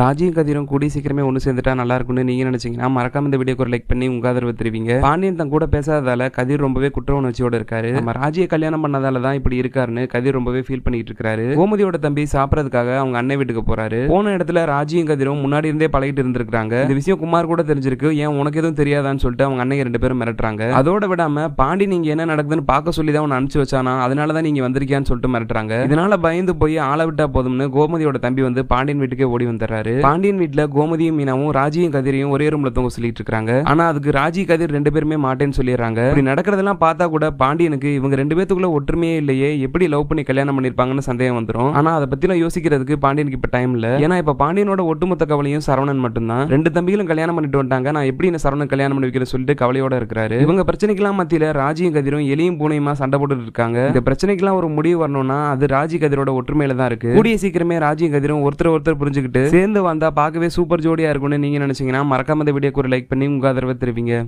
ராஜியும் கதிரும் கூடி சீக்கிரமே ஒன்று சேர்ந்துட்டா நல்லா இருக்கும்னு நீங்க நினைச்சீங்கன்னா மறக்காம இந்த வீடியோக்கு ஒரு லைக் பண்ணி உங்க ஆதரவு தெரிவிங்க. பாண்டியன் தன் கூட பேசாததால கதிர் ரொம்பவே குற்ற உணர்ச்சியோட இருக்காரு. நம்ம ராஜியை கல்யாணம் பண்ணதால தான் இப்படி இருக்காருன்னு கதிர் ரொம்பவே ஃபீல் பண்ணிட்டு இருக்காரு. கோமதியோட தம்பி சாப்பிட்றதுக்காக அவங்க அண்ணன் வீட்டுக்கு போறாரு. போன இடத்துல ராஜியும் கதிரும் முன்னாடி இருந்தே பழகிட்டு இருந்திருக்காங்க இந்த விஷயம் குமார் கூட தெரிஞ்சிருக்கு. ஏன் உனக்கு எதுவும் தெரியாதான்னு சொல்லிட்டு அவங்க அண்ணன் ரெண்டு பேரும் மிரட்டுறாங்க. அதோட விடாம பாண்டி நீங்க என்ன நடக்குதுன்னு பார்க்க சொல்லி தான் உன்னை அனுப்பிச்சு வச்சானா? அதனால தான் நீங்க வந்திருக்கியான்னு சொல்லிட்டு மிரட்டுறாங்க. இதனால பயந்து போய் ஆள விட்டா போதும்னு கோமதியோட தம்பி வந்து பாண்டியன் வீட்டுக்கே ஓடி வந்துடுறாரு. பாண்டியன் வீட்டுல கோமதியும் மீனாவும் ராஜியும் கதிரையும் ஒரே ரூம்ல தூங்க சொல்லிட்டு இருக்காங்க ஆனா அதுக்கு ராஜி கதிர் ரெண்டு பேருமே மாட்டேன்னு சொல்லிடுறாங்க. இப்படி நடக்கிறதெல்லாம் பார்த்தா கூட பாண்டியனுக்கு இவங்க ரெண்டு பேத்துக்குள்ள ஒற்றுமையே இல்லையே. எப்படி லவ் பண்ணி கல்யாணம் பண்ணிருப்பாங்கன்னு சந்தேகம் வந்துடும் ஆனா அதை பத்திலாம் யோசிக்கிறதுக்கு பாண்டியனுக்கு இப்ப டைம் இல்ல. ஏன்னா இப்ப பாண்டியனோட ஒட்டுமொத்த கவலையும் சரவணன் மட்டும்தான். ரெண்டு தம்பிகளும் கல்யாணம் பண்ணிட்டு வந்துட்டாங்க. நான் எப்படி இந்த சரவணன் கல்யாணம் பண்ணி வைக்கிறேன் சொல்லிட்டு கவலையோட இருக்கிறாரு. இவங்க பிரச்சனைக்கெல்லாம் மத்தியில ராஜியும் கதிரும் எலியும் பூனையுமா சண்டை போட்டுட்டு இருக்காங்க. இந்த பிரச்சனைக்கெல்லாம் ஒரு முடிவு வரணும்னா அது ராஜி கதிரோட ஒற்றுமையில தான் இருக்கு. கூடிய சீக்கிரமே ராஜியும் கதிரும் ஒருத்தர் ஒருத்தர் புரிஞ்சுக்கிட்டு சேர்ந்து வந்தா பார்க்கவே சூப்பர் ஜோடியா இருக்கும்னு நீங்க நினைச்சீங்கன்னா மறக்காம இந்த வீடியோக்கு ஒரு லைக் பண்ணி உங்க ஆதரவை தருவீங்க.